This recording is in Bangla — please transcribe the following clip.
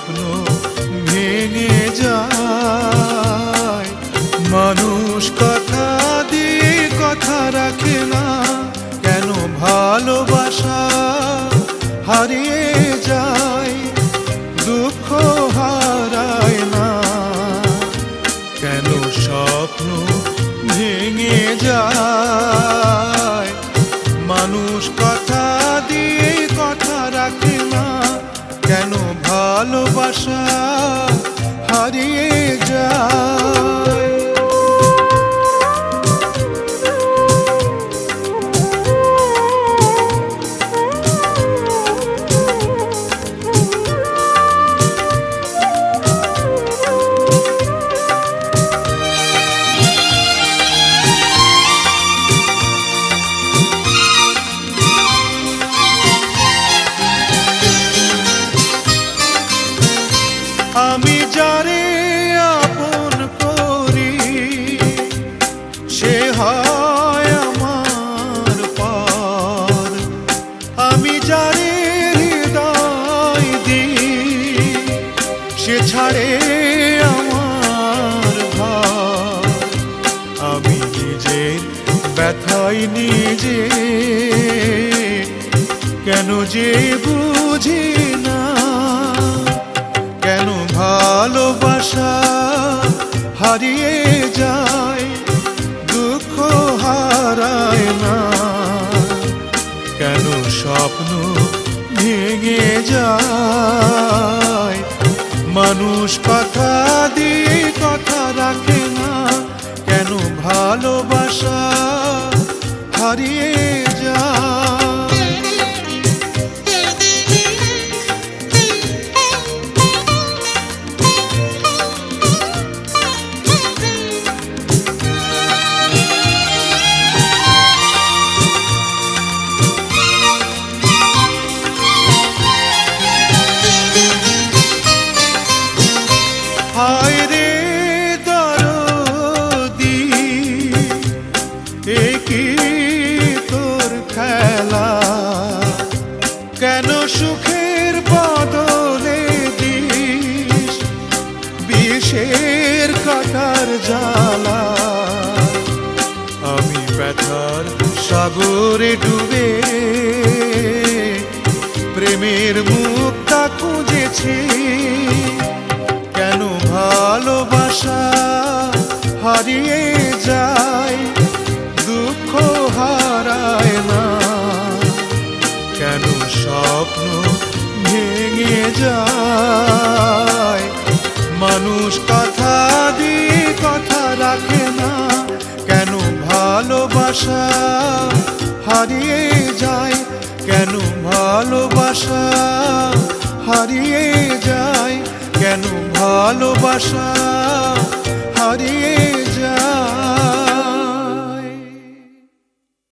স্বপ্ন ভেঙে যায়। মানুষ কথা দিয়ে কথা রাখে না, কেন ভালোবাসা হারিয়ে যায়, দুঃখ হারায় না। কেন স্বপ্ন ভেঙে যায়? মানুষ কথা দিয়ে কথা রাখে না কেন ভালোবাসা হারিয়ে যায়? আমি যারে আপন করি, সে হয় আমার পর। আমি যারে হৃদয় দিই সে ছাড়ে আমার ঘর আমি নিজের ব্যথায় নিজে, কেন যে বুঝি না ভালোবাসা হারিয়ে যায় দুঃখ হারায় না। কেন স্বপ্ন ভেঙে যায়? মানুষ কথা দিয়ে খেলা কেন সুখের বদলে দিস? বিষের কাটার জ্বালা। আমি ব্যথার সাগরে ডুবে প্রেমের মুক্তা খুঁজেছি। কেন ভালোবাসা হারিয়ে স্বপ্ন ভেঙে যায়। মানুষ কথা দিয়ে কথা রাখে না, কেন ভালোবাসা হারিয়ে যায়? কেন ভালোবাসা হারিয়ে যায়? কেন ভালোবাসা হারিয়ে যায়?